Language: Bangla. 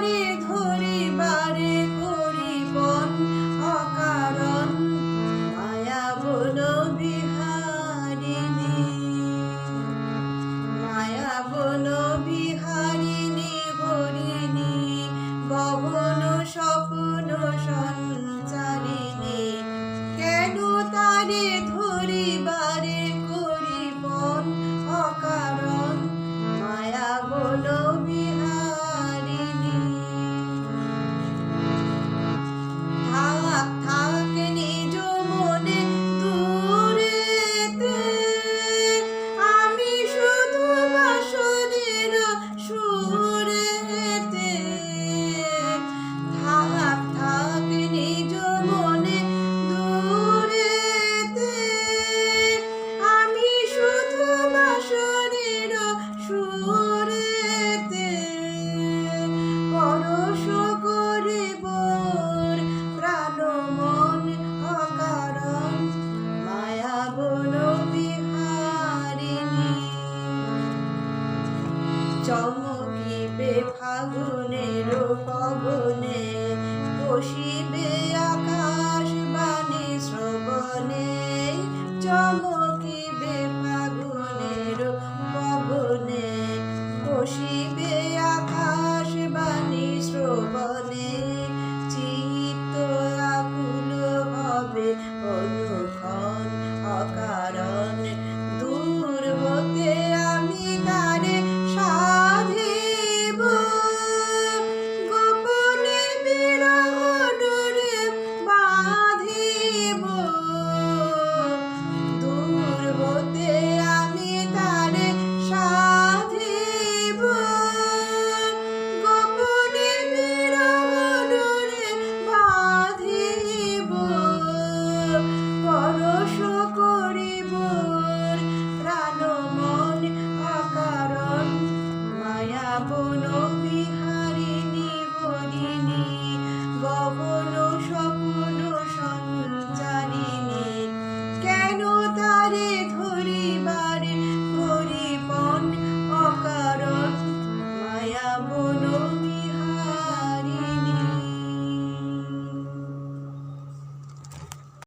রে ধো চমকিবে ফাগুনের পবনে বসিবে আকাশ বাণী শ্রবণে চমকিবে ফাগুনের পবনে বসিবে